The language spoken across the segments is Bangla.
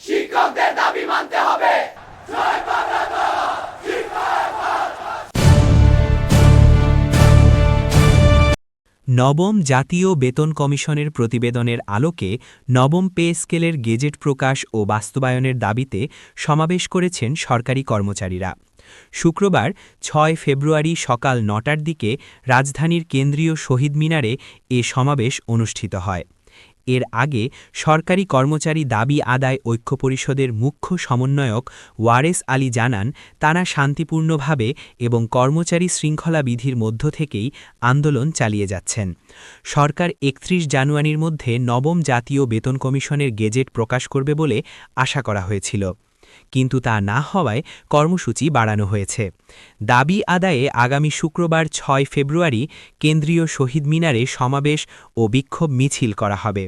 শিক্ষকদের দাবি মানতে হবে। নবম জাতীয় বেতন কমিশনের প্রতিবেদনের আলোকে নবম পে স্কেলের গেজেট প্রকাশ ও বাস্তবায়নের দাবিতে সমাবেশ করেছেন সরকারি কর্মচারীরা। শুক্রবার, ছয় ফেব্রুয়ারি সকাল নটার দিকে রাজধানীর কেন্দ্রীয় শহীদ মিনারে এ সমাবেশ অনুষ্ঠিত হয়। এর আগে সরকারি কর্মচারী দাবি আদায় ঐক্য পরিষদের মুখ্য সমন্বয়ক ওয়ারেস আলী জানান, তারা শান্তিপূর্ণভাবে এবং কর্মচারী শৃঙ্খলা বিধির মধ্য থেকেই আন্দোলন চালিয়ে যাচ্ছেন। সরকার একত্রিশ জানুয়ারির মধ্যে নবম জাতীয় বেতন কমিশনের গেজেট প্রকাশ করবে বলে আশা করা হয়েছিল। কিন্তু তা না হওয়ায় কর্মসূচি বাড়ানো হয়েছে। দাবি আদায়ে আগামী শুক্রবার ছয় ফেব্রুয়ারি কেন্দ্রীয় শহীদ মিনারে সমাবেশ ও বিক্ষোভ মিছিল করা হবে।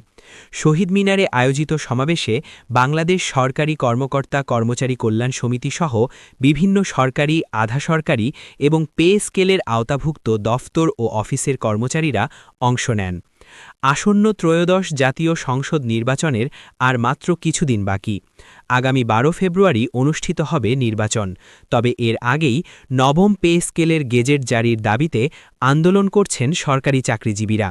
শহীদ মিনারে আয়োজিত সমাবেশে বাংলাদেশ সরকারি কর্মকর্তা কর্মচারী কল্যাণ সমিতি সহ বিভিন্ন সরকারি, আধা সরকারি এবং পে স্কেলের আওতাভুক্ত দফতর ও অফিসের কর্মচারীরা অংশ নেন। আসন্ন ত্রয়োদশ জাতীয় সংসদ নির্বাচনের আর মাত্র কিছুদিন বাকি। আগামী বারো ফেব্রুয়ারি অনুষ্ঠিত হবে নির্বাচন। তবে এর আগেই নবম পে স্কেলের গেজেট জারির দাবিতে আন্দোলন করছেন সরকারি চাকরিজীবীরা।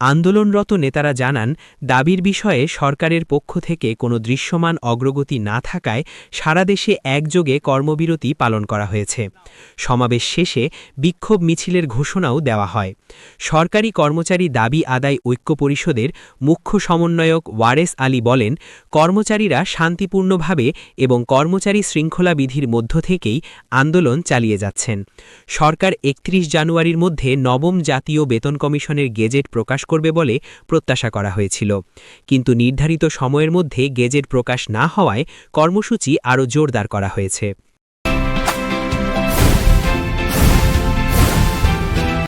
আন্দোলনরত নেতারা জানান, দাবির বিষয়ে সরকারের পক্ষ থেকে কোনো দৃশ্যমান অগ্রগতি না থাকায় সারা দেশে একযোগে কর্মবিরতি পালন করা হয়েছে। সমাবেশ শেষে বিক্ষোভ মিছিলের ঘোষণাও দেওয়া হয়। সরকারি কর্মচারী দাবি আদায় ঐক্য পরিষদের মুখ্য সমন্বয়ক ওয়ারেস আলী বলেন, কর্মচারীরা শান্তিপূর্ণভাবে এবং কর্মচারী শৃঙ্খলা বিধির মধ্য থেকেই আন্দোলন চালিয়ে যাচ্ছেন। সরকার একত্রিশ জানুয়ারির মধ্যে নবম জাতীয় বেতন কমিশনের গেজেট প্রকাশ করবে বলে প্রত্যাশা করা হয়েছিল। কিন্তু নির্ধারিত সময়ের মধ্যে গেজেট প্রকাশ না হওয়ায় কর্মসূচি আরও জোরদার করা হয়েছে।